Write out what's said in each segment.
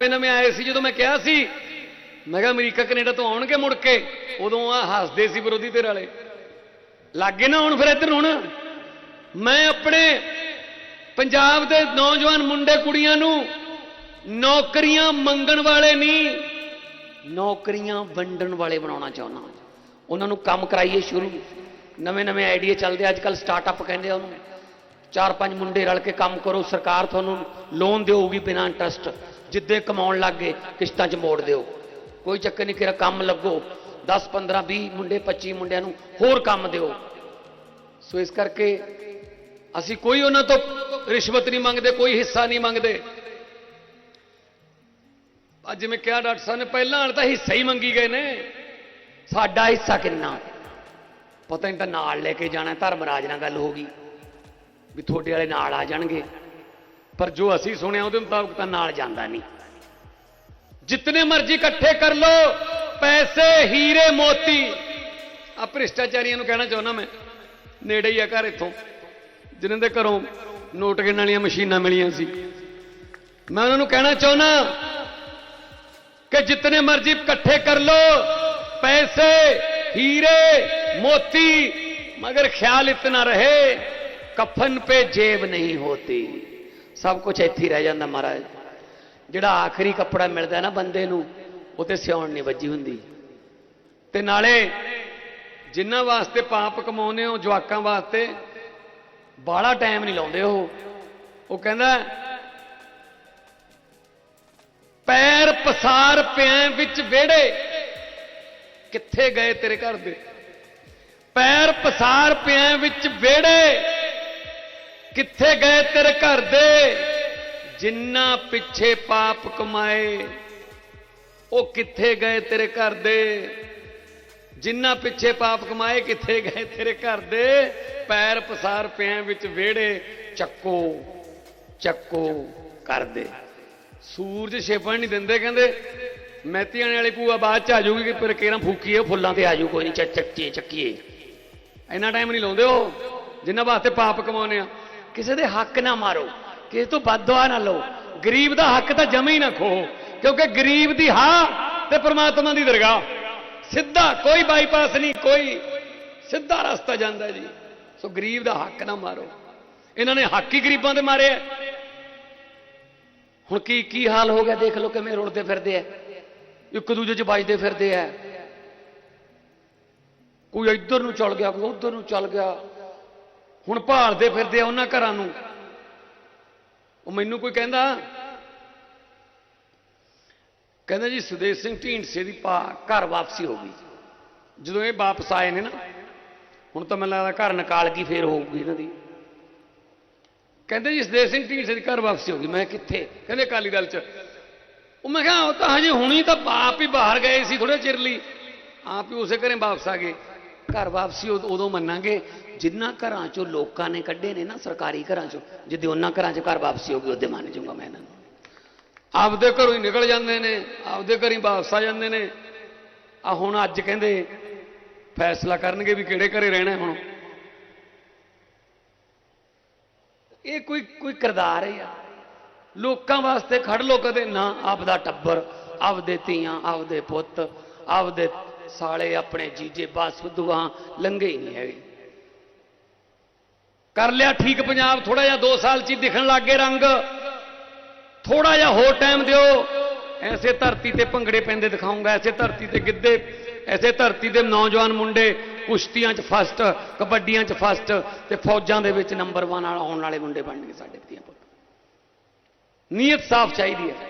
ਨਵੇਂ ਆਏ ਸੀ ਜਦੋਂ ਮੈਂ ਕਿਹਾ ਸੀ, ਮੈਂ ਕਿਹਾ ਅਮਰੀਕਾ, ਕੈਨੇਡਾ ਤੋਂ ਆਉਣਗੇ ਮੁੜ ਕੇ। ਉਦੋਂ ਆ ਹੱਸਦੇ ਸੀ ਵਿਰੋਧੀ ਧਿਰ ਵਾਲੇ। ਲੱਗੇ ਨਾ ਹੁਣ ਫਿਰ ਇੱਧਰ ਹੁਣ। ਮੈਂ ਆਪਣੇ ਪੰਜਾਬ ਦੇ ਨੌਜਵਾਨ ਮੁੰਡੇ ਕੁੜੀਆਂ ਨੂੰ ਨੌਕਰੀਆਂ ਮੰਗਣ ਵਾਲੇ ਨਹੀਂ, ਨੌਕਰੀਆਂ ਵੰਡਣ ਵਾਲੇ ਬਣਾਉਣਾ ਚਾਹੁੰਦਾ ਉਹਨਾਂ ਨੂੰ ਕੰਮ ਕਰਾਈਏ ਸ਼ੁਰੂ। ਨਵੇਂ ਨਵੇਂ ਆਈਡੀਆ ਚੱਲਦੇ ਅੱਜ ਕੱਲ ਸਟਾਰਟਅਪ ਕਹਿੰਦੇ ਆ ਉਹਨੂੰ। ਚਾਰ ਪੰਜ ਮੁੰਡੇ ਰਲ ਕੇ ਕੰਮ ਕਰੋ। ਸਰਕਾਰ ਤੁਹਾਨੂੰ ਲੋਨ ਦੇਊਗੀ ਬਿਨਾਂ ਇੰਟਰਸਟ। ਜਿੱਦੇ ਕਮਾਉਣ ਲੱਗ ਗਏ, ਕਿਸ਼ਤਾਂ 'ਚ ਮੋੜ ਦਿਓ। ਕੋਈ ਚੱਕਰ ਨਹੀਂ ਕਿਰਾ ਕੰਮ ਲੱਗੋ। 10 15 20 ਮੁੰਡੇ 25 ਮੁੰਡਿਆਂ ਨੂੰ ਹੋਰ ਕੰਮ ਦਿਓ। ਸੋ ਇਸ ਕਰਕੇ ਅਸੀਂ ਕੋਈ ਉਹਨਾਂ ਤੋਂ ਰਿਸ਼ਵਤ ਨਹੀਂ ਮੰਗਦੇ, ਕੋਈ ਹਿੱਸਾ ਨਹੀਂ ਮੰਗਦੇ। ਅੱਜ ਮੈਂ ਕਿਹਾ ਡਾਕਟਰ ਸਾਹਿਬ ਨੇ, ਪਹਿਲਾਂ ਵਾਲੇ ਤਾਂ ਹਿੱਸਾ ਹੀ ਮੰਗੀ ਗਏ ਨੇ। ਸਾਡਾ ਹਿੱਸਾ ਕਿੰਨਾ? ਪਤਾ ਨਹੀਂ ਤਾਂ ਨਾਲ ਲੈ ਕੇ ਜਾਣਾ, ਧਰਮਰਾਜ ਨਾਲ ਗੱਲ ਹੋ ਗਈ। ਵੀ ਤੁਹਾਡੇ ਵਾਲੇ ਨਾਲ ਆ ਜਾਣਗੇ। ਪਰ ਜੋ ਅਸੀਂ ਸੁਣਿਆ ਉਹਦੇ ਮੁਤਾਬਕ ਤਾਂ ਨਾਲ ਜਾਂਦਾ ਨਹੀਂ ਜਿਤਨੇ ਮਰਜ਼ੀ ਇਕੱਠੇ ਕਰ ਲੋ ਪੈਸੇ ਹੀਰੇ ਮੋਤੀ ਆ ਭ੍ਰਿਸ਼ਟਾਚਾਰੀਆਂ ਨੂੰ ਕਹਿਣਾ ਚਾਹੁੰਦਾ ਮੈਂ ਨੇੜੇ ਹੀ ਆ ਘਰ ਇੱਥੋਂ ਜਿਨ੍ਹਾਂ ਦੇ ਘਰੋਂ ਨੋਟ ਗਿਣਨ ਵਾਲੀਆਂ ਮਸ਼ੀਨਾਂ ਮਿਲੀਆਂ ਸੀ ਮੈਂ ਉਹਨਾਂ ਨੂੰ ਕਹਿਣਾ ਚਾਹੁੰਦਾ ਕਿ ਜਿਤਨੇ ਮਰਜ਼ੀ ਇਕੱਠੇ ਕਰ ਲੋ ਪੈਸੇ ਹੀਰੇ मोती मगर ख्याल इतना रहे कफन पे जेब नहीं होती ਸਭ ਕੁਝ ਇੱਥੇ ਹੀ ਰਹਿ ਜਾਂਦਾ ਮਹਾਰਾਜ। ਜਿਹੜਾ ਆਖਰੀ ਕੱਪੜਾ ਮਿਲਦਾ ਨਾ ਬੰਦੇ ਨੂੰ, ਉਹ ਤੇ ਸਿਉਣ ਨਹੀਂ ਵੱਜੀ ਹੁੰਦੀ। ਤੇ ਨਾਲੇ ਜਿਨ੍ਹਾਂ ਵਾਸਤੇ ਪਾਪ ਕਮਾਉਨੇ ਹੋ, ਜਵਾਕਾਂ ਵਾਸਤੇ, ਬਾਹਲਾ ਟਾਈਮ ਨਹੀਂ ਲਾਉਂਦੇ ਉਹ। ਉਹ ਕਹਿੰਦਾ, ਪੈਰ ਪਸਾਰ ਪਿਆ ਵਿੱਚ ਵਿਹੜੇ, ਕਿੱਥੇ ਗਏ ਤੇਰੇ ਘਰ ਦੇ? ਪੈਰ ਪਸਾਰ ਪਿਆਂ ਵਿੱਚ ਵਿਹੜੇ ਕਿੱਥੇ ਗਏ ਤੇਰੇ ਘਰ ਦੇ? ਜਿੰਨਾ ਪਿੱਛੇ ਪਾਪ ਕਮਾਏ, ਉਹ ਕਿੱਥੇ ਗਏ ਤੇਰੇ ਘਰ ਦੇ? ਜਿੰਨਾ ਪਿੱਛੇ ਪਾਪ ਕਮਾਏ, ਕਿੱਥੇ ਗਏ ਤੇਰੇ ਘਰ ਦੇ? ਪੈਰ ਪਸਾਰ ਪਿਆਂ ਵਿੱਚ ਵਿਹੜੇ, ਚੱਕੋ ਚੱਕੋ ਕਰਦੇ ਸੂਰਜ ਛੇਪਣ ਨਹੀਂ ਦਿੰਦੇ, ਕਹਿੰਦੇ ਮੈਤੀਆਂ ਵਾਲੀ ਭੂਆ ਬਾਅਦ ਚ ਆ ਜਾਊਗੀ ਕਿ ਪਰ ਕੇਰਾਂ ਫੂਕੀਏ ਫੁੱਲਾਂ ਤੇ ਆ ਜਾਊ, ਕੋਈ ਨਹੀਂ ਚੱਕੀਏ ਚੱਕੀਏ। ਇੰਨਾ ਟਾਈਮ ਨਹੀਂ ਲਾਉਂਦੇ ਉਹ, ਜਿੰਨਾ ਵਾਸਤੇ ਪਾਪ ਕਮਾਉਨੇ ਆ। ਕਿਸੇ ਦੇ ਹੱਕ ਨਾ ਮਾਰੋ, ਕਿਸੇ ਤੋਂ ਬਦਦੁਆ ਨਾ ਲਓ। ਗਰੀਬ ਦਾ ਹੱਕ ਤਾਂ ਜਮੇ ਹੀ ਨਾ ਖੋਹੋ, ਕਿਉਂਕਿ ਗਰੀਬ ਦੀ ਹਾਂ ਤੇ ਪ੍ਰਮਾਤਮਾ ਦੀ ਦਰਗਾਹ। ਸਿੱਧਾ ਕੋਈ ਬਾਈਪਾਸ ਨਹੀਂ, ਕੋਈ ਸਿੱਧਾ ਰਸਤਾ ਜਾਂਦਾ ਜੀ। ਸੋ ਗਰੀਬ ਦਾ ਹੱਕ ਨਾ ਮਾਰੋ। ਇਹਨਾਂ ਨੇ ਹੱਕ ਹੀ ਗਰੀਬਾਂ ਦੇ ਮਾਰੇ ਹੁਣ ਕੀ ਕੀ ਹਾਲ ਹੋ ਗਿਆ? ਦੇਖ ਲਓ ਕਿਵੇਂ ਰੁੜਦੇ ਫਿਰਦੇ ਆ। ਇੱਕ ਦੂਜੇ 'ਚ ਵੱਜਦੇ ਫਿਰਦੇ ਆ। ਕੋਈ ਇੱਧਰ ਨੂੰ ਚਲ ਗਿਆ, ਕੋਈ ਉੱਧਰ ਨੂੰ ਚਲ ਗਿਆ। ਹੁਣ ਭਾਲਦੇ ਫਿਰਦੇ ਆ ਉਹਨਾਂ ਘਰਾਂ ਨੂੰ। ਉਹ ਮੈਨੂੰ ਕੋਈ ਕਹਿੰਦਾ ਕਹਿੰਦਾ ਜੀ ਸੁਦੇਸ਼ ਸਿੰਘ ਢੀਂਡਸੇ ਦੀ ਪਾ- ਘਰ ਵਾਪਸੀ ਹੋ ਗਈ। ਜਦੋਂ ਇਹ ਵਾਪਸ ਆਏ ਨੇ ਨਾ, ਹੁਣ ਤਾਂ ਮੈਨੂੰ ਲੱਗਦਾ ਘਰ ਨਿਕਾਲ ਕੀ ਫੇਰ ਹੋਊਗੀ ਇਹਨਾਂ ਦੀ। ਕਹਿੰਦੇ ਜੀ ਸੁਦੇਸ਼ ਸਿੰਘ ਢੀਂਡਸੇ ਦੀ ਘਰ ਵਾਪਸੀ ਹੋ ਗਈ। ਮੈਂ ਕਿੱਥੇ? ਕਹਿੰਦੇ ਅਕਾਲੀ ਦਲ ਚ। ਉਹ ਮੈਂ ਕਿਹਾ, ਉਹ ਤਾਂ ਹਜੇ ਹੁਣੀ ਤਾਂ ਆਪ ਹੀ ਬਾਹਰ ਗਏ ਸੀ ਥੋੜੇ ਚਿਰ ਲਈ। ਆਪ ਹੀ ਉਸੇ ਘਰੇ ਵਾਪਸ ਆ ਗਏ। ਘਰ ਵਾਪਸੀ ਉਦੋਂ ਮੰਨਾਂਗੇ, ਜਿੰਨਾ ਘਰਾਂ ਚੋਂ ਲੋਕਾਂ ਨੇ ਕੱਢੇ ਨੇ ਨਾ, ਸਰਕਾਰੀ ਘਰਾਂ ਚੋਂ, ਜਿੱਦੇ ਉਹਨਾਂ ਘਰਾਂ 'ਚ ਘਰ ਵਾਪਸੀ ਹੋ ਗਈ, ਉਹਦੇ ਮੰਨ ਜਾਊਗਾ ਮੈਂ ਇਹਨਾਂ ਨੂੰ। ਆਪਦੇ ਘਰੋਂ ਹੀ ਨਿਕਲ ਜਾਂਦੇ ਨੇ, ਆਪਦੇ ਘਰ ਹੀ ਵਾਪਸ ਆ ਜਾਂਦੇ ਨੇ। ਆ ਹੁਣ ਅੱਜ ਕਹਿੰਦੇ, ਫੈਸਲਾ ਕਰਨਗੇ ਵੀ ਕਿਹੜੇ ਘਰੇ ਰਹਿਣਾ ਹੁਣ। ਇਹ ਕੋਈ ਕੋਈ ਕਿਰਦਾਰ ਹੈ ਯਾਰ। ਲੋਕਾਂ ਵਾਸਤੇ ਖੜ ਲੋ ਕਦੇ ਨਾ, ਆਪਦਾ ਟੱਬਰ, ਆਪਦੇ ਧੀਆਂ, ਆਪਦੇ ਪੁੱਤ, ਆਪਦੇ ਸਾਲੇ ਆਪਣੇ ਜੀਜੇ ਬਸ ਦੁਆ ਲੰਘੇ ਹੀ ਨਹੀਂ ਹੈਗੇ। ਕਰ ਲਿਆ ਠੀਕ ਪੰਜਾਬ ਥੋੜਾ ਜਿਹਾ 2 ਸਾਲ ਚ ਹੀ ਦਿਖਣ ਲੱਗੇ ਰੰਗ। ਥੋੜਾ ਜਿਹਾ ਹੋਰ ਟਾਈਮ ਦਿਓ। ਐਸੇ ਧਰਤੀ ਤੇ ਭੰਗੜੇ ਪੈਂਦੇ ਦਿਖਾਉਂਗਾ, ਐਸੇ ਧਰਤੀ ਤੇ ਗਿੱਧੇ, ਐਸੇ ਧਰਤੀ ਤੇ ਨੌਜਵਾਨ ਮੁੰਡੇ ਕੁਸ਼ਤੀਆਂ 'ਚ ਫਸਟ ਕਬੱਡੀਆਂ 'ਚ ਫਸਟ ਤੇ ਫੌਜਾਂ ਦੇ ਵਿੱਚ ਨੰਬਰ 1 ਨਾਲ ਆਉਣ ਵਾਲੇ ਮੁੰਡੇ ਬਣਨਗੇ ਸਾਡੇ ਧੀਆਂ ਪੁੱਤ। ਨੀਅਤ ਸਾਫ਼ ਚਾਹੀਦੀ ਹੈ।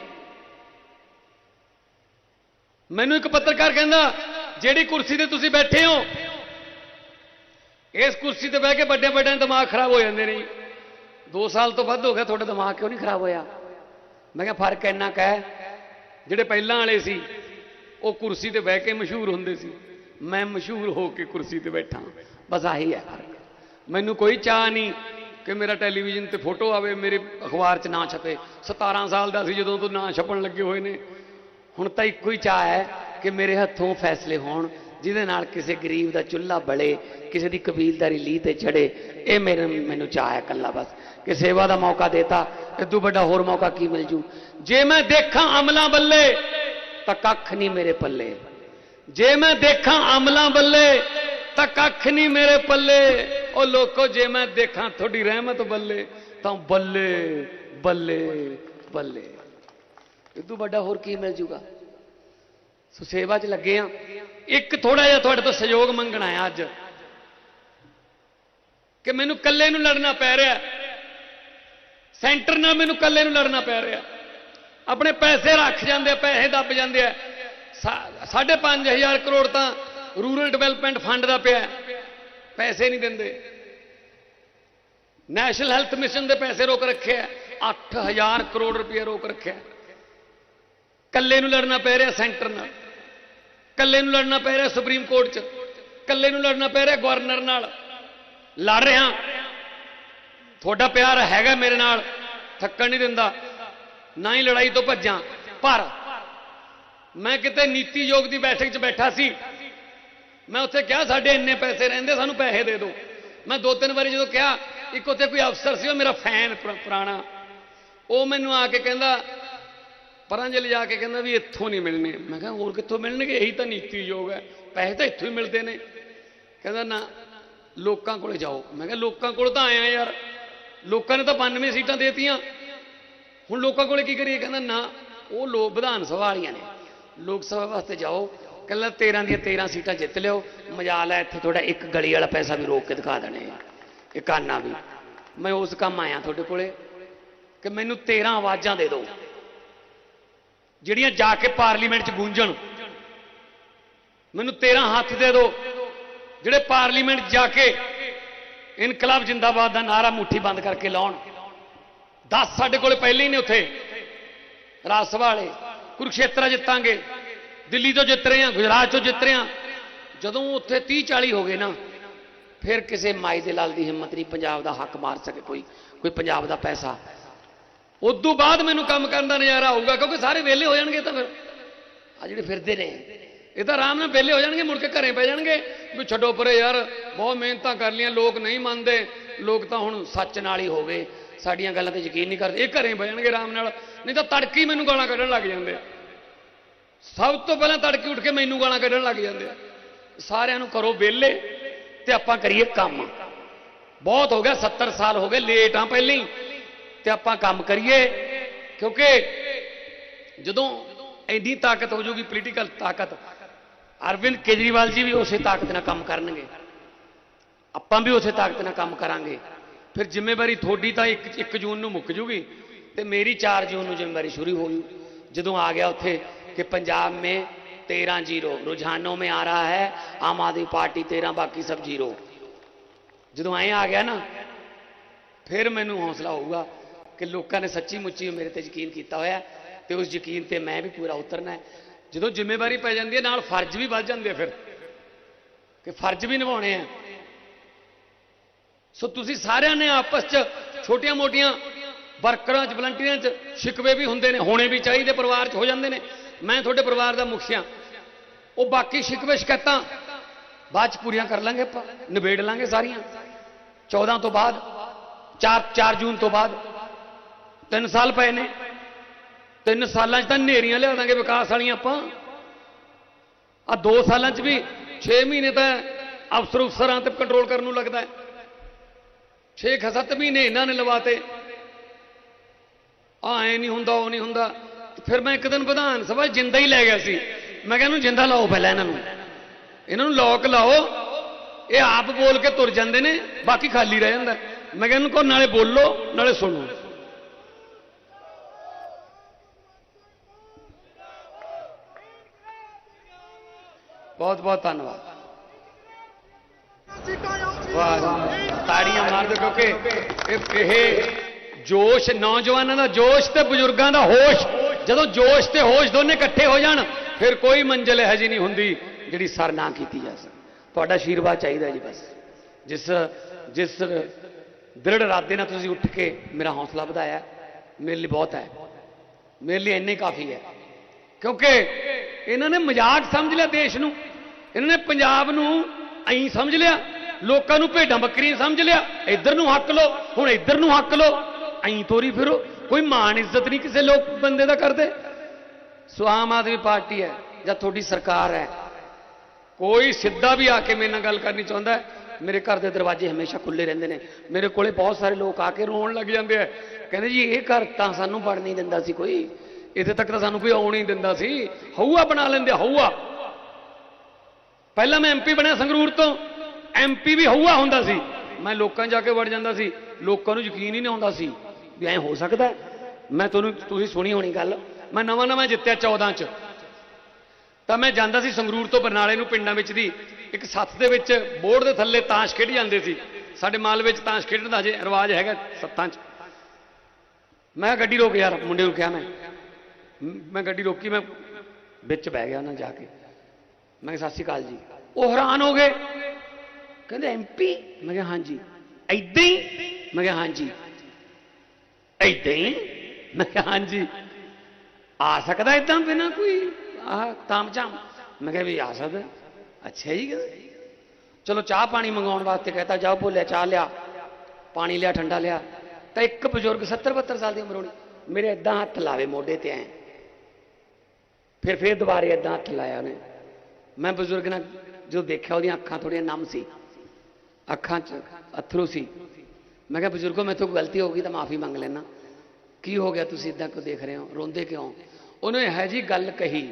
ਮੈਨੂੰ ਇੱਕ ਪੱਤਰਕਾਰ ਕਹਿੰਦਾ ਜਿਹੜੀ ਕੁਰਸੀ ਤੇ ਤੁਸੀਂ ਬੈਠੇ ਹੋ, ਇਸ ਕੁਰਸੀ ਤੇ ਬਹਿ ਕੇ ਵੱਡੇ ਵੱਡਿਆਂ ਦਿਮਾਗ ਖਰਾਬ ਹੋ ਜਾਂਦੇ ਨੇ 2 ਸਾਲ ਤੋਂ ਵੱਧ ਹੋ ਗਿਆ ਤੁਹਾਡਾ ਦਿਮਾਗ ਕਿਉਂ ਨਹੀਂ ਖਰਾਬ ਹੋਇਆ? ਮੈਂ ਕਿਹਾ ਫ਼ਰਕ ਇੰਨਾ ਕਹਿ ਜਿਹੜੇ ਪਹਿਲਾਂ ਵਾਲੇ ਸੀ, ਉਹ ਕੁਰਸੀ ਤੇ ਬਹਿ ਕੇ ਮਸ਼ਹੂਰ ਹੁੰਦੇ ਸੀ। ਮੈਂ ਮਸ਼ਹੂਰ ਹੋ ਕੇ ਕੁਰਸੀ ਤੇ ਬੈਠਾ ਬਸ ਆਹੀ ਹੈ ਫ਼ਰਕ। ਮੈਨੂੰ ਕੋਈ ਚਾਹ ਨਹੀਂ ਕਿ ਮੇਰਾ ਟੈਲੀਵਿਜ਼ਨ ਤੇ ਫੋਟੋ ਆਵੇ, ਮੇਰੇ ਅਖਬਾਰ 'ਚ ਨਾ ਛਪੇ। 17 ਸਾਲ ਦਾ ਸੀ ਜਦੋਂ ਤੋਂ ਨਾਂ ਛਪਣ ਲੱਗੇ ਹੋਏ ਨੇ। ਹੁਣ ਤਾਂ ਇੱਕੋ ਹੀ ਚਾਹ ਹੈ ਕਿ ਮੇਰੇ ਹੱਥੋਂ ਫੈਸਲੇ ਹੋਣ, ਜਿਹਦੇ ਨਾਲ ਕਿਸੇ ਗਰੀਬ ਦਾ ਚੁੱਲ੍ਹਾ ਬਲੇ, ਕਿਸੇ ਦੀ ਕਬੀਲਦਾਰੀ ਲੀਹ ਤੇ ਚੜੇ ਇਹ ਮੇਰੇ ਮੈਨੂੰ ਚਾਹ ਹੈ ਕੱਲਾ ਬਸ। ਕਿ ਸੇਵਾ ਦਾ ਮੌਕਾ ਦੇਤਾ ਇਦੋਂ ਵੱਡਾ ਹੋਰ ਮੌਕਾ ਕੀ ਮਿਲ ਜੂ? ਜੇ ਮੈਂ ਦੇਖਾਂ ਅਮਲਾਂ ਬੱਲੇ, ਤਾਂ ਕੱਖ ਨਹੀਂ ਮੇਰੇ ਪੱਲੇ। ਜੇ ਮੈਂ ਦੇਖਾਂ ਅਮਲਾਂ ਬੱਲੇ, ਤਾਂ ਕੱਖ ਨਹੀਂ ਮੇਰੇ ਪੱਲੇ। ਉਹ ਲੋਕੋ, ਜੇ ਮੈਂ ਦੇਖਾਂ ਤੁਹਾਡੀ ਰਹਿਮਤ ਬੱਲੇ, ਤਾਂ ਬੱਲੇ ਬੱਲੇ ਬੱਲੇ। ਇਦੋਂ ਵੱਡਾ ਹੋਰ ਕੀ ਮਿਲ ਜੂਗਾ? ਸੋ ਸੇਵਾ 'ਚ ਲੱਗੇ ਆ। ਇੱਕ ਥੋੜਾ ਜਿਹਾ ਤੁਹਾਡੇ ਤੋਂ ਸਹਿਯੋਗ ਮੰਗਣਾ ਹੈ ਅੱਜ। ਕਿ ਮੈਨੂੰ ਇਕੱਲੇ ਨੂੰ ਲੜਨਾ ਪੈ ਰਿਹਾ। ਸੈਂਟਰ ਨਾਲ ਮੈਨੂੰ ਇਕੱਲੇ ਨੂੰ ਲੜਨਾ ਪੈ ਰਿਹਾ। ਆਪਣੇ ਪੈਸੇ ਰੱਖ ਜਾਂਦੇ ਪੈਸੇ ਦੱਬ ਜਾਂਦੇ ਆ। ਸਾ- ਸਾਢੇ ਪੰਜ ਹਜ਼ਾਰ ਕਰੋੜ ਤਾਂ ਰੂਰਲ ਡਿਵੈਲਪਮੈਂਟ ਫੰਡ ਦਾ ਪਿਆ। ਪੈਸੇ ਨਹੀਂ ਦਿੰਦੇ। ਨੈਸ਼ਨਲ ਹੈਲਥ ਮਿਸ਼ਨ ਦੇ ਪੈਸੇ ਰੋਕ ਰੱਖੇ ਆ। 8000 ਕਰੋੜ ਰੁਪਏ ਰੋਕ ਰੱਖਿਆ। ਕੱਲੇ ਨੂੰ ਲੜਨਾ ਪੈ ਰਿਹਾ ਸੈਂਟਰ ਨਾਲ। ਕੱਲੇ ਨੂੰ ਲੜਨਾ ਪੈ ਰਿਹਾ ਸੁਪਰੀਮ ਕੋਰਟ 'ਚ, ਕੱਲੇ ਨੂੰ ਲੜਨਾ ਪੈ ਰਿਹਾ ਗਵਰਨਰ ਨਾਲ। ਲੜ ਰਿਹਾ। ਤੁਹਾਡਾ ਪਿਆਰ ਹੈਗਾ ਮੇਰੇ ਨਾਲ, ਥੱਕਣ ਨਹੀਂ ਦਿੰਦਾ। ਨਾ ਹੀ ਲੜਾਈ ਤੋਂ ਭੱਜਾਂ। ਪਰ ਮੈਂ ਕਿਤੇ ਨੀਤੀ ਯੋਗ ਦੀ ਬੈਠਕ 'ਚ ਬੈਠਾ ਸੀ। ਮੈਂ ਉੱਥੇ ਕਿਹਾ, ਸਾਡੇ ਇੰਨੇ ਪੈਸੇ ਰਹਿੰਦੇ, ਸਾਨੂੰ ਪੈਸੇ ਦੇ ਦਿਓ। ਮੈਂ ਦੋ ਤਿੰਨ ਵਾਰੀ ਜਦੋਂ ਕਿਹਾ, ਇੱਕ ਉੱਥੇ ਕੋਈ ਅਫਸਰ ਸੀ, ਉਹ ਮੇਰਾ ਫੈਨ ਪੁਰਾਣਾ। ਉਹ ਮੈਨੂੰ ਆ ਕੇ ਕਹਿੰਦਾ ਪਰਾਂ ਜੇ ਲਿਜਾ ਕੇ ਕਹਿੰਦਾ ਵੀ ਇੱਥੋਂ ਨਹੀਂ ਮਿਲਣੇ। ਮੈਂ ਕਿਹਾ, ਹੋਰ ਕਿੱਥੋਂ ਮਿਲਣਗੇ? ਇਹੀ ਤਾਂ ਨੀਤੀ ਯੋਗ ਹੈ। ਪੈਸੇ ਤਾਂ ਇੱਥੋਂ ਹੀ ਮਿਲਦੇ ਨੇ। ਕਹਿੰਦਾ, ਨਾ, ਲੋਕਾਂ ਕੋਲੇ ਜਾਓ। ਮੈਂ ਕਿਹਾ, ਲੋਕਾਂ ਕੋਲ ਤਾਂ ਆਇਆ ਯਾਰ। ਲੋਕਾਂ ਨੇ ਤਾਂ 92 ਸੀਟਾਂ ਦੇਤੀਆਂ। ਹੁਣ ਲੋਕਾਂ ਕੋਲੇ ਕੀ ਕਰੀਏ? ਕਹਿੰਦਾ, ਨਾ, ਉਹ ਲੋਕ ਵਿਧਾਨ ਸਭਾ ਵਾਲੀਆਂ ਨੇ। ਲੋਕ ਸਭਾ ਵਾਸਤੇ ਜਾਓ। ਕਹਿੰਦਾ 13 ਦੀਆਂ 13 ਸੀਟਾਂ ਜਿੱਤ ਲਿਓ। ਮਜਾਲ ਹੈ, ਇੱਥੇ ਤੁਹਾਡਾ ਇੱਕ ਗਲੀ ਵਾਲਾ ਪੈਸਾ ਵੀ ਰੋਕ ਕੇ ਦਿਖਾ ਦੇਣੇ। ਆ ਇਹ ਕਾਨਾ ਵੀ। ਮੈਂ ਉਸ ਕੰਮ ਆਇਆ ਤੁਹਾਡੇ ਕੋਲੇ ਕਿ ਮੈਨੂੰ 13 ਆਵਾਜ਼ਾਂ ਦੇ ਦਿਓ। ਜਿਹੜੀਆਂ ਜਾ ਕੇ ਪਾਰਲੀਮੈਂਟ 'ਚ ਗੂੰਜਣ। ਮੈਨੂੰ 13 ਹੱਥ ਦੇ ਦਿਓ ਜਿਹੜੇ ਪਾਰਲੀਮੈਂਟ ਜਾ ਕੇ ਇਨਕਲਾਬ ਜਿੰਦਾਬਾਦ ਦਾ ਨਾਰਾ ਮੁੱਠੀ ਬੰਦ ਕਰਕੇ ਲਾਉਣ। 10 ਸਾਡੇ ਕੋਲੇ ਪਹਿਲੇ ਹੀ ਨੇ ਉੱਥੇ। ਰਾਜ ਸਭਾ ਵਾਲੇ। ਕੁਰੂਕਸ਼ੇਤਰ ਜਿੱਤਾਂਗੇ। ਦਿੱਲੀ ਤੋਂ ਜਿੱਤ ਰਹੇ ਆ ਗੁਜਰਾਤ ਤੋਂ ਜਿੱਤ ਰਹੇ ਆ ਜਦੋਂ ਉੱਥੇ 30 40 ਹੋ ਗਏ ਨਾ, ਫਿਰ ਕਿਸੇ ਮਾਈ ਦੇ ਲਾਲ ਦੀ ਹਿੰਮਤ ਨਹੀਂ ਪੰਜਾਬ ਦਾ ਹੱਕ ਮਾਰ ਸਕੇ ਕੋਈ। ਕੋਈ ਪੰਜਾਬ ਦਾ ਪੈਸਾ। ਉਦੋਂ ਬਾਅਦ ਮੈਨੂੰ ਕੰਮ ਕਰਨ ਦਾ ਨਜ਼ਾਰਾ ਆਊਗਾ ਕਿਉਂਕਿ ਸਾਰੇ ਵਿਹਲੇ ਹੋ ਜਾਣਗੇ ਤਾਂ ਫਿਰ। ਆ ਜਿਹੜੇ ਫਿਰਦੇ ਨੇ। ਇਹ ਤਾਂ ਆਰਾਮ ਨਾਲ ਵਿਹਲੇ ਹੋ ਜਾਣਗੇ ਮੁੜ ਕੇ ਘਰੇ ਪੈ ਜਾਣਗੇ। ਵੀ ਛੱਡੋ ਪਰੇ ਯਾਰ ਬਹੁਤ ਮਿਹਨਤਾਂ ਕਰ ਲੀਆਂ ਲੋਕ ਨਹੀਂ ਮੰਨਦੇ। ਲੋਕ ਤਾਂ ਹੁਣ ਸੱਚ ਨਾਲ ਹੀ ਹੋ ਗਏ ਸਾਡੀਆਂ ਗੱਲਾਂ ਤੇ ਯਕੀਨ ਨਹੀਂ ਕਰਦੇ। ਇਹ ਘਰੇ ਬਹਿ ਜਾਣਗੇ ਆਰਾਮ ਨਾਲ ਨਹੀਂ ਤਾਂ ਤੜਕੀ ਮੈਨੂੰ ਗਾਲਾਂ ਕੱਢਣ ਲੱਗ ਜਾਂਦੇ। ਸਭ ਤੋਂ ਪਹਿਲਾਂ ਤੜਕੀ ਉੱਠ ਕੇ ਮੈਨੂੰ ਗਾਲਾਂ ਕੱਢਣ ਲੱਗ ਜਾਂਦੇ। ਸਾਰਿਆਂ ਨੂੰ ਕਰੋ ਵਿਹਲੇ ਤੇ ਆਪਾਂ ਕਰੀਏ ਕੰਮ। ਬਹੁਤ ਹੋ ਗਿਆ 70 ਸਾਲ ਹੋ ਗਏ ਲੇਟ ਆ ਪਹਿਲਾਂ ਹੀ। ਤੇ ਆਪਾਂ ਕੰਮ ਕਰੀਏ। ਕਿਉਂਕਿ ਜਦੋਂ ਇੰਨੀ ਤਾਕਤ ਹੋ ਜਾਊਗੀ ਪੋਲੀਟੀਕਲ ਤਾਕਤ, ਅਰਵਿੰਦ ਕੇਜਰੀਵਾਲ ਜੀ ਵੀ ਉਸੇ ਤਾਕਤ ਨਾਲ ਕੰਮ ਕਰਨਗੇ। ਆਪਾਂ ਵੀ ਉਸੇ ਤਾਕਤ ਨਾਲ ਕੰਮ ਕਰਾਂਗੇ। ਫਿਰ ਜ਼ਿੰਮੇਵਾਰੀ ਥੋੜੀ ਤਾਂ 1 1 ਜੂਨ ਨੂੰ ਮੁੱਕ ਜੂਗੀ ਤੇ ਮੇਰੀ 4 ਜੂਨ ਨੂੰ ਜ਼ਿੰਮੇਵਾਰੀ ਸ਼ੁਰੂ ਹੋ ਜੂ। ਜਦੋਂ ਆ ਗਿਆ ਉੱਥੇ ਕਿ ਪੰਜਾਬ ਮੇ 13 ਜ਼ੀਰੋ, ਰੁਝਾਨੋਂ ਮੇ ਆ ਰਹਾ ਹੈ, ਆਮ ਆਦਮੀ ਪਾਰਟੀ 13 ਬਾਕੀ ਸਭ ਜ਼ੀਰੋ। ਜਦੋਂ ਐ ਆ ਗਿਆ ਨਾ, ਫਿਰ ਮੈਨੂੰ ਹੌਸਲਾ ਹੋਊਗਾ ਕਿ ਲੋਕਾਂ ਨੇ ਸੱਚੀ ਮੁੱਚੀ ਮੇਰੇ ਤੇ ਯਕੀਨ ਕੀਤਾ ਹੋਇਆ ਹੈ ਤੇ ਉਸ ਯਕੀਨ ਤੇ ਮੈਂ ਵੀ ਪੂਰਾ ਉਤਰਨਾ ਹੈ। ਜਦੋਂ ਜ਼ਿੰਮੇਵਾਰੀ ਪੈ ਜਾਂਦੀ ਹੈ, ਨਾਲ ਫਰਜ਼ ਵੀ ਵੱਧ ਜਾਂਦੇ ਆ ਫਿਰ ਕਿ ਫਰਜ਼ ਵੀ ਨਿਭਾਉਣੇ ਆ। ਸੋ ਤੁਸੀਂ ਸਾਰਿਆਂ ਨੇ ਆਪਸ 'ਚ ਛੋਟੀਆਂ-ਮੋਟੀਆਂ ਵਰਕਰਾਂ 'ਚ ਵਲੰਟੀਅਰਾਂ 'ਚ ਸ਼ਿਕਵੇ ਵੀ ਹੁੰਦੇ ਨੇ, ਹੋਣੇ ਵੀ ਚਾਹੀਦੇ, ਪਰਿਵਾਰ 'ਚ ਹੋ ਜਾਂਦੇ ਨੇ। ਮੈਂ ਤੁਹਾਡੇ ਪਰਿਵਾਰ ਦਾ ਮੁਖੀਆ ਉਹ ਬਾਕੀ ਸ਼ਿਕਵੇ ਸ਼ਿਕਾਇਤਾਂ ਬਾਅਦ 'ਚ ਪੂਰੀਆਂ ਕਰ ਲਾਂਗੇ ਆਪਾਂ, ਨਿਬੇੜ ਲਾਂਗੇ ਸਾਰੀਆਂ। 14 ਤੋਂ ਬਾਅਦ 4 4 ਜੂਨ ਤੋਂ ਬਾਅਦ। 3 ਸਾਲ ਪਏ ਨੇ। ਤਿੰਨ ਸਾਲਾਂ 'ਚ ਤਾਂ ਨੇਰੀਆਂ ਲਿਆ ਦਾਂਗੇ ਵਿਕਾਸ ਵਾਲੀਆਂ ਆਪਾਂ। ਆ 2 ਸਾਲਾਂ 'ਚ ਵੀ 6 ਮਹੀਨੇ ਤਾਂ ਅਫਸਰ ਅਫਸਰਾਂ ਤੇ ਕੰਟਰੋਲ ਕਰਨ ਨੂੰ ਲੱਗਦਾ ਹੈ। 6 7 ਮਹੀਨੇ ਇਹਨਾਂ ਨੇ ਲਵਾਤੇ। ਆ ਐ ਨਹੀਂ ਹੁੰਦਾ, ਉਹ ਨਹੀਂ ਹੁੰਦਾ। ਫਿਰ ਮੈਂ ਇੱਕ ਦਿਨ ਵਿਧਾਨ ਸਭਾ ਜਿੰਦਾ ਹੀ ਲੈ ਗਿਆ ਸੀ। ਮੈਂ ਕਿਹਾ ਇਹਨੂੰ ਜਿੰਦਾ ਲਾਓ ਪਹਿਲਾਂ ਇਹਨਾਂ ਨੂੰ। ਇਹਨਾਂ ਨੂੰ ਲੋਕ ਲਾਓ। ਇਹ ਆਪ ਬੋਲ ਕੇ ਤੁਰ ਜਾਂਦੇ ਨੇ, ਬਾਕੀ ਖਾਲੀ ਰਹਿ ਜਾਂਦਾ। ਮੈਂ ਕਿਹਾ ਇਹਨੂੰ ਕੋ ਨਾਲੇ ਬੋਲੋ, ਨਾਲੇ ਸੁਣੋ। ਬਹੁਤ ਬਹੁਤ ਧੰਨਵਾਦ। ਵਾਹ। ਤਾੜੀਆਂ ਮਾਰ ਦਿਓ ਕਿਉਂਕਿ ਇਹ ਇਹ ਜੋਸ਼ ਨੌਜਵਾਨਾਂ ਦਾ ਜੋਸ਼ ਤੇ ਬਜ਼ੁਰਗਾਂ ਦਾ ਹੋਸ਼। ਜਦੋਂ ਜੋਸ਼ ਤੇ ਹੋਸ਼ ਦੋਨੇ ਇਕੱਠੇ ਹੋ ਜਾਣ ਫਿਰ ਕੋਈ ਮੰਜ਼ਿਲ ਇਹੋ ਜਿਹੀ ਨਹੀਂ ਹੁੰਦੀ ਜਿਹੜੀ ਸਰ ਨਾ ਕੀਤੀ ਜਾ ਸਕੇ। ਤੁਹਾਡਾ ਆਸ਼ੀਰਵਾਦ ਚਾਹੀਦਾ ਜੀ ਬਸ। ਜਿਸ ਜਿਸ ਦ੍ਰਿੜ ਇਰਾਦੇ ਨਾਲ ਤੁਸੀਂ ਉੱਠ ਕੇ ਮੇਰਾ ਹੌਸਲਾ ਵਧਾਇਆ ਹੈ, ਮੇਰੇ ਲਈ ਬਹੁਤ ਹੈ। ਮੇਰੇ ਲਈ ਇੰਨੇ ਕਾਫੀ ਹੈ। ਕਿਉਂਕਿ ਇਹਨਾਂ ਨੇ ਮਜ਼ਾਕ ਸਮਝ ਲਿਆ ਦੇਸ਼ ਨੂੰ। ਇਹਨਾਂ ਨੇ ਪੰਜਾਬ ਨੂੰ ਐਂ ਸਮਝ ਲਿਆ, ਲੋਕਾਂ ਨੂੰ ਭੇਡਾਂ ਬੱਕਰੀਆਂ ਸਮਝ ਲਿਆ, ਇੱਧਰ ਨੂੰ ਹੱਕ ਲੋ ਹੁਣ ਇੱਧਰ ਨੂੰ ਹੱਕ ਲੋ ਐਂ ਤੋਰੀ ਫਿਰੋ, ਕੋਈ ਮਾਣ ਇੱਜ਼ਤ ਨਹੀਂ ਕਿਸੇ ਲੋਕ ਬੰਦੇ ਦਾ ਕਰਦੇ। ਸੋ ਆਮ ਆਦਮੀ ਪਾਰਟੀ ਹੈ, ਜਾਂ ਤੁਹਾਡੀ ਸਰਕਾਰ ਹੈ, ਕੋਈ ਸਿੱਧਾ ਵੀ ਆ ਕੇ ਮੇਰੇ ਨਾਲ ਗੱਲ ਕਰਨੀ ਚਾਹੁੰਦਾ ਹੈ, ਮੇਰੇ ਘਰ ਦੇ ਦਰਵਾਜ਼ੇ ਹਮੇਸ਼ਾ ਖੁੱਲੇ ਰਹਿੰਦੇ ਨੇ, ਮੇਰੇ ਕੋਲੇ ਬਹੁਤ ਸਾਰੇ ਲੋਕ ਆ ਕੇ ਰੋਣ ਲੱਗ ਜਾਂਦੇ ਆ, ਕਹਿੰਦੇ ਜੀ ਇਹ ਘਰ ਤਾਂ ਸਾਨੂੰ ਬਣ ਨਹੀਂ ਦਿੰਦਾ ਸੀ ਕੋਈ, ਇੱਥੇ ਤੱਕ ਤਾਂ ਸਾਨੂੰ ਕੋਈ ਆਉਣ ਹੀ ਨਹੀਂ ਦਿੰਦਾ ਸੀ, ਹਊਆ ਬਣਾ ਲੈਂਦੇ ਹਊਆ। ਪਹਿਲਾਂ ਮੈਂ ਐਮਪੀ ਬਣਿਆ ਸੰਗਰੂਰ ਤੋਂ। ਐਮਪੀ ਵੀ ਹਊਆ ਹੁੰਦਾ ਸੀ। ਮੈਂ ਲੋਕਾਂ ਜਾ ਕੇ ਵੜ ਜਾਂਦਾ ਸੀ। ਲੋਕਾਂ ਨੂੰ ਯਕੀਨ ਹੀ ਨਹੀਂ ਆਉਂਦਾ ਸੀ ਵੀ ਐਂ ਹੋ ਸਕਦਾ ਮੈਂ ਤੁਹਾਨੂੰ, ਤੁਸੀਂ ਸੁਣੀ ਹੋਣੀ ਗੱਲ। ਮੈਂ ਨਵਾਂ ਨਵਾਂ ਜਿੱਤਿਆ 14 'ਚ। ਤਾਂ ਮੈਂ ਜਾਂਦਾ ਸੀ ਸੰਗਰੂਰ ਤੋਂ ਬਰਨਾਲੇ ਨੂੰ ਪਿੰਡਾਂ ਵਿੱਚ ਦੀ। ਇੱਕ ਸੱਥ ਦੇ ਵਿੱਚ ਬੋਰਡ ਦੇ ਥੱਲੇ ਤਾਸ਼ ਖੇਡੀ ਜਾਂਦੇ ਸੀ। ਸਾਡੇ ਮਾਲ ਵਿੱਚ ਤਾਸ਼ ਖੇਡਣ ਦਾ ਜੇ ਰਿਵਾਜ ਹੈਗਾ ਸੱਤਾਂ 'ਚ। ਮੈਂ ਗੱਡੀ ਰੋਕ ਯਾਰ, ਮੁੰਡੇ ਨੂੰ ਕਿਹਾ ਮੈਂ। ਮੈਂ ਗੱਡੀ ਰੋਕੀ, ਮੈਂ ਵਿੱਚ ਬਹਿ ਗਿਆ ਉਹਨਾਂ ਜਾ ਕੇ। ਮੈਂ ਕਿਹਾ, ਸਤਿ ਸ਼੍ਰੀ ਅਕਾਲ ਜੀ। ਉਹ ਹੈਰਾਨ ਹੋ ਗਏ। ਕਹਿੰਦੇ ਐਮਪੀ ਮੈਂ ਕਿਹਾ, ਹਾਂਜੀ। ਐਦਾਂ ਹੀ? ਮੈਂ ਕਿਹਾ, ਹਾਂਜੀ। ਐਦਾਂ ਹੀ? ਮੈਂ ਕਿਹਾ, ਹਾਂਜੀ। ਆ ਸਕਦਾ ਇਦਾਂ ਬਿਨਾ ਕੋਈ ਆਹ ਤਾਮਝਾਮ? ਮੈਂ ਕਿਹਾ ਵੀ ਆ ਸਕਦਾ। ਅੱਛਾ ਜੀ ਕਹਿੰਦੇ। ਚਲੋ, ਚਾਹ ਪਾਣੀ ਮੰਗਾਉਣ ਵਾਸਤੇ ਕਹਤਾ, ਜਾਓ ਭੋਲਿਆ ਚਾਹ ਲਿਆ। ਪਾਣੀ ਲਿਆ, ਠੰਡਾ ਲਿਆ। ਤਾਂ ਇੱਕ ਬਜ਼ੁਰਗ 70 72 ਸਾਲ ਦੀ ਉਮਰ ਹੋਣੀ। ਮੇਰੇ ਇਦਾਂ ਹੱਥ ਲਾਵੇ ਮੋਢੇ ਤੇ ਐ। ਫਿਰ ਫਿਰ ਦੁਬਾਰੇ ਇਦਾਂ ਹੱਥ ਲਾਇਆ ਉਹਨੇ। ਮੈਂ ਬਜ਼ੁਰਗ ਨਾਲ ਜੋ ਦੇਖਿਆ ਉਹਦੀਆਂ ਅੱਖਾਂ ਥੋੜੀਆਂ ਨਮ ਸੀ, ਅੱਖਾਂ 'ਚ ਅਥਰੂ ਸੀ। ਮੈਂ ਕਿਹਾ, ਬਜ਼ੁਰਗੋ, ਮੈਥੋਂ ਕੋਈ ਗਲਤੀ ਹੋ ਗਈ ਤਾਂ ਮਾਫੀ ਮੰਗ ਲੈਣਾ ਕੀ ਹੋ ਗਿਆ? ਤੁਸੀਂ ਇਦਾਂ ਕਿਉਂ ਦੇਖ ਰਹੇ ਹੋ? ਰੋਂਦੇ ਕਿਉਂ? ਉਹਨੇ ਹੈ ਜੀ ਗੱਲ ਕਹੀ,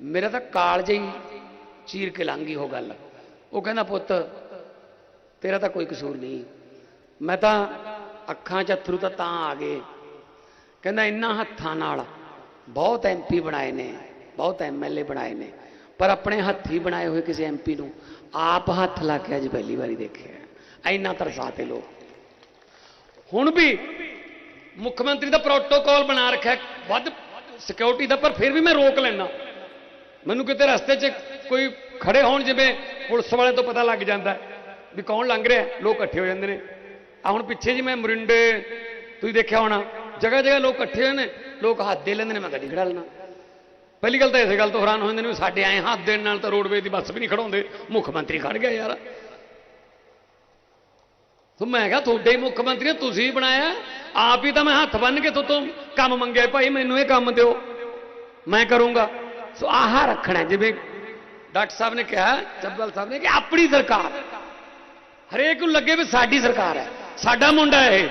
ਮੇਰਾ ਤਾਂ ਕਾਲਜ ਹੀ ਚੀਰ ਕੇ ਲੰਘ ਉਹ ਗੱਲ। ਉਹ ਕਹਿੰਦਾ, ਪੁੱਤ, ਤੇਰਾ ਤਾਂ ਕੋਈ ਕਸੂਰ ਨਹੀਂ। ਮੈਂ ਤਾਂ ਅੱਖਾਂ 'ਚ ਅਥਰੂ ਤਾਂ ਤਾਂ ਆ ਗਏ। ਕਹਿੰਦਾ, ਇੰਨਾ ਹੱਥਾਂ ਨਾਲ ਬਹੁਤ ਐਮਪੀ ਬਣਾਏ ਨੇ, ਬਹੁਤ ਐਮਐਲਏ ਬਣਾਏ ਨੇ। ਪਰ ਆਪਣੇ ਹੱਥੀ ਬਣਾਏ ਹੋਏ ਕਿਸੇ ਐਮਪੀ ਨੂੰ ਆਪ ਹੱਥ ਲਾ ਕੇ ਅੱਜ ਪਹਿਲੀ ਵਾਰੀ ਦੇਖਿਆ ਇੰਨਾ ਤਰਸਾਤੇ ਲੋਕ ਹੁਣ ਵੀ ਮੁੱਖ ਮੰਤਰੀ ਦਾ ਪ੍ਰੋਟੋਕਾਲ ਬਣਾ ਰੱਖਿਆ ਹੈ, ਵੱਧ ਸਿਕਿਉਰਿਟੀ ਦਾ ਪਰ ਫਿਰ ਵੀ ਮੈਂ ਰੋਕ ਲੈਣਾ ਮੈਨੂੰ ਕਿਤੇ ਰਸਤੇ 'ਚ ਕੋਈ ਖੜੇ ਹੋਣ ਜਿਵੇਂ ਪੁਲਿਸ ਵਾਲੇ ਤੋਂ ਪਤਾ ਲੱਗ ਜਾਂਦਾ ਹੈ ਵੀ ਕੌਣ ਲੰਘ ਰਿਹਾ ਹੈ, ਲੋਕ ਇਕੱਠੇ ਹੋ ਜਾਂਦੇ ਨੇ ਆ ਹੁਣ ਪਿੱਛੇ ਜੀ ਮੈਂ ਮਰਿੰਡੇ ਤੁਸੀਂ ਦੇਖਿਆ ਹੋਣਾ ਜਗ੍ਹਾ ਜਗ੍ਹਾ ਲੋਕ ਇਕੱਠੇ ਹੋਏ ਨੇ ਲੋਕ ਹੱਥ ਦੇ ਲੈਂਦੇ ਨੇ ਮੈਂ ਗੱਡੀ ਖੜਾ ਲੈਣਾ ਪਹਿਲੀ ਗੱਲ ਤਾਂ ਇਸੇ ਗੱਲ ਤੋਂ ਹੈਰਾਨ ਹੋ ਜਾਂਦੇ ਨੇ ਵੀ ਸਾਡੇ ਆਏ ਹੱਥ ਦੇਣ ਨਾਲ ਤਾਂ ਰੋਡਵੇ ਦੀ ਬੱਸ ਵੀ ਨਹੀਂ ਖੜਾਉਂਦੇ। ਮੁੱਖ ਮੰਤਰੀ ਖੜ ਗਿਆ ਯਾਰ। ਸੋ ਮੈਂ ਕਿਹਾ ਤੁਹਾਡੇ ਹੀ ਮੁੱਖ ਮੰਤਰੀ ਤੁਸੀਂ ਬਣਾਇਆ। ਆਪ ਹੀ ਤਾਂ ਮੈਂ ਹੱਥ ਬੰਨ ਕੇ ਤੋਂ ਕੰਮ ਮੰਗਿਆ ਭਾਈ ਮੈਨੂੰ ਇਹ ਕੰਮ ਦਿਓ। ਮੈਂ ਕਰੂੰਗਾ। ਸੋ ਆਹ ਰੱਖਣਾ ਜਿਵੇਂ ਡਾਕਟਰ ਸਾਹਿਬ ਨੇ ਕਿਹਾ, ਚੱਬਲ ਸਾਹਿਬ ਨੇ ਕਿ ਆਪਣੀ ਸਰਕਾਰ। ਹਰੇਕ ਨੂੰ ਲੱਗੇ ਵੀ ਸਾਡੀ ਸਰਕਾਰ ਹੈ। ਸਾਡਾ ਮੁੰਡਾ ਇਹ।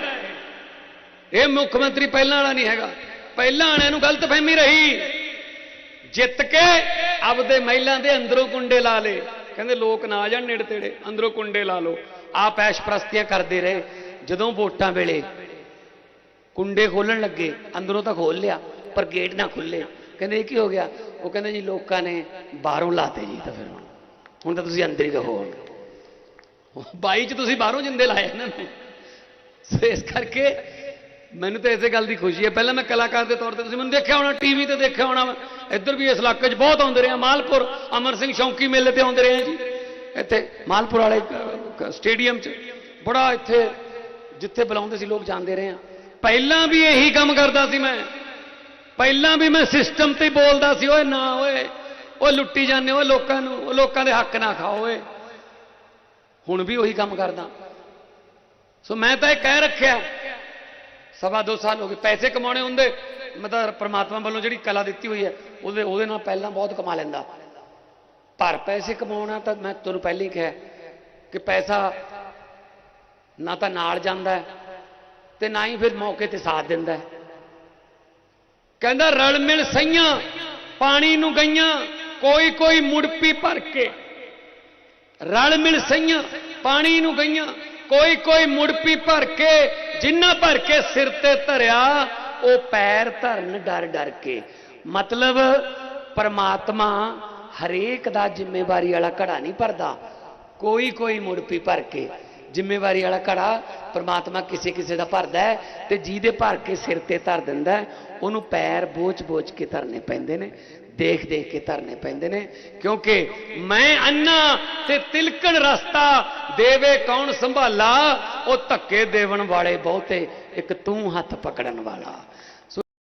ਇਹ ਮੁੱਖ ਮੰਤਰੀ ਪਹਿਲਾਂ ਵਾਲਾ ਨਹੀਂ ਹੈਗਾ। ਪਹਿਲਾਂ ਵਾਲਿਆਂ ਨੂੰ ਗਲਤਫਹਿਮੀ ਰਹੀ। ਜਿੱਤ ਕੇ ਆਪਦੇ ਮਹਿਲਾਂ ਦੇ ਅੰਦਰੋਂ ਕੁੰਡੇ ਲਾ ਲੇ ਕਹਿੰਦੇ, ਲੋਕ ਨਾ ਆ ਜਾਣ ਨੇੜੇ ਤੇੜੇ, ਅੰਦਰੋਂ ਕੁੰਡੇ ਲਾ ਲਓ। ਆਪ ਐਸ਼ ਪ੍ਰਸਤੀਆਂ ਕਰਦੇ ਰਹੇ। ਜਦੋਂ ਵੋਟਾਂ ਵੇਲੇ ਕੁੰਡੇ ਖੋਲਣ ਲੱਗੇ, ਅੰਦਰੋਂ ਤਾਂ ਖੋਲ ਲਿਆ, ਪਰ ਗੇਟ ਨਾ ਖੁੱਲੇ ਕਹਿੰਦੇ, ਇਹ ਕੀ ਹੋ ਗਿਆ? ਉਹ ਕਹਿੰਦੇ, ਜੀ, ਲੋਕਾਂ ਨੇ ਬਾਹਰੋਂ ਲਾਤੇ ਜੀ ਤਾਂ ਫਿਰ ਹੁਣ। ਹੁਣ ਤਾਂ ਤੁਸੀਂ ਅੰਦਰ ਹੀ ਰਹੋ ਹੁਣ। ਬਾਈ ਚ ਤੁਸੀਂ ਬਾਹਰੋਂ ਜਿੰਦੇ ਲਾਏ ਇਹਨਾਂ ਨੇ। ਸੋ ਇਸ ਕਰਕੇ ਮੈਨੂੰ ਤਾਂ ਇਸੇ ਗੱਲ ਦੀ ਖੁਸ਼ੀ ਹੈ। ਪਹਿਲਾਂ ਮੈਂ ਕਲਾਕਾਰ ਦੇ ਤੌਰ ਤੇ ਤੁਸੀਂ ਮੈਨੂੰ ਦੇਖਿਆ ਹੋਣਾ ਟੀਵੀ ਤੇ ਦੇਖਿਆ ਹੋਣਾ। ਇੱਧਰ ਵੀ ਇਸ ਇਲਾਕੇ 'ਚ ਬਹੁਤ ਆਉਂਦੇ ਰਹੇ ਮਾਲਪੁਰ, ਅਮਰ ਸਿੰਘ ਸ਼ੌਂਕੀ ਮੇਲੇ ਤੇ ਆਉਂਦੇ ਰਹੇ ਆ ਜੀ। ਇੱਥੇ ਮਾਲਪੁਰ ਵਾਲੇ ਸਟੇਡੀਅਮ 'ਚ ਬੜਾ ਇੱਥੇ, ਜਿੱਥੇ ਬੁਲਾਉਂਦੇ ਸੀ, ਲੋਕ ਜਾਂਦੇ ਰਹੇ ਆ। ਪਹਿਲਾਂ ਵੀ ਇਹੀ ਕੰਮ ਕਰਦਾ ਸੀ ਮੈਂ। ਪਹਿਲਾਂ ਵੀ ਮੈਂ ਸਿਸਟਮ ਤੇ ਬੋਲਦਾ ਸੀ, ਓਏ ਨਾ ਓਏ ਉਹ ਲੁੱਟੀ ਜਾਂਦੇ ਓਏ ਲੋਕਾਂ ਨੂੰ ਉਹ ਲੋਕਾਂ ਦੇ ਹੱਕ ਨਾ ਖਾਓ ਓਏ। ਹੁਣ ਵੀ ਉਹੀ ਕੰਮ ਕਰਦਾ। ਸੋ ਮੈਂ ਤਾਂ ਇਹ ਕਹਿ ਰੱਖਿਆ ਸਵਾ ਦੋ ਸਾਲ ਹੋ ਗਏ, ਪੈਸੇ ਕਮਾਉਣੇ ਹੁੰਦੇ। ਮਤਲਬ ਤਾਂ ਪ੍ਰਮਾਤਮਾ ਵੱਲੋਂ ਜਿਹੜੀ ਕਲਾ ਦਿੱਤੀ ਹੋਈ ਹੈ, ਉਹਦੇ ਉਹਦੇ ਨਾਲ ਪਹਿਲਾਂ ਬਹੁਤ ਕਮਾ ਲੈਂਦਾ। ਪਰ ਪੈਸੇ ਕਮਾਉਣਾ ਤਾਂ ਮੈਂ ਤੁਹਾਨੂੰ ਪਹਿਲਾਂ ਹੀ ਕਿਹਾ ਕਿ ਪੈਸਾ ਨਾ ਤਾਂ ਨਾਲ ਜਾਂਦਾ ਤੇ ਨਾ ਹੀ ਫਿਰ ਮੌਕੇ ਤੇ ਸਾਥ ਦਿੰਦਾ ਕਹਿੰਦਾ, ਰਲ ਮਿਲ ਸਈਆਂ ਪਾਣੀ ਨੂੰ ਗਈਆਂ, ਕੋਈ ਕੋਈ ਮੁੜਪੀ ਭਰ ਕੇ। ਰਲ ਮਿਲ ਸਈਆਂ ਪਾਣੀ ਨੂੰ ਗਈਆਂ, ਕੋਈ ਕੋਈ ਮੁੜਪੀ ਭਰ ਕੇ। ਜਿੰਨਾ ਭਰ ਕੇ ਸਿਰ ਤੇ ਧਰਿਆ, ਉਹ ਪੈਰ ਧਰਨ ਡਰ ਡਰ ਕੇ। ਮਤਲਬ ਪਰਮਾਤਮਾ ਹਰੇਕ ਦਾ ਜ਼ਿੰਮੇਵਾਰੀ ਵਾਲਾ ਘੜਾ ਨਹੀਂ ਭਰਦਾ। ਕੋਈ ਕੋਈ ਮੁੜਪੀ ਭਰ ਕੇ। ਜ਼ਿੰਮੇਵਾਰੀ ਵਾਲਾ ਘੜਾ ਪਰਮਾਤਮਾ ਕਿਸੇ ਕਿਸੇ ਦਾ ਭਰਦਾ ਹੈ ਤੇ ਜਿਹਦੇ ਭਰ ਕੇ ਸਿਰ ਤੇ ਧਰ ਦਿੰਦਾ ਉਹਨੂੰ ਪੈਰ ਬੋਝ-ਬੋਝ ਕੇ ਧਰਨੇ ਪੈਂਦੇ ਨੇ। ਦੇਖ ਦੇਖ ਕੇ ਧਰਨੇ ਪੈਂਦੇ ਨੇ। ਕਿਉਂਕਿ ਮੈਂ ਅੰਨਾ ਤੇ ਤਿਲਕਣ ਰਸਤਾ ਦੇਵੇ ਕੌਣ ਸੰਭਾਲਾ, ਉਹ ਧੱਕੇ ਦੇਵਣ ਵਾਲੇ ਬਹੁਤੇ, ਇੱਕ ਤੂੰ ਹੱਥ ਪਕੜਨ ਵਾਲਾ।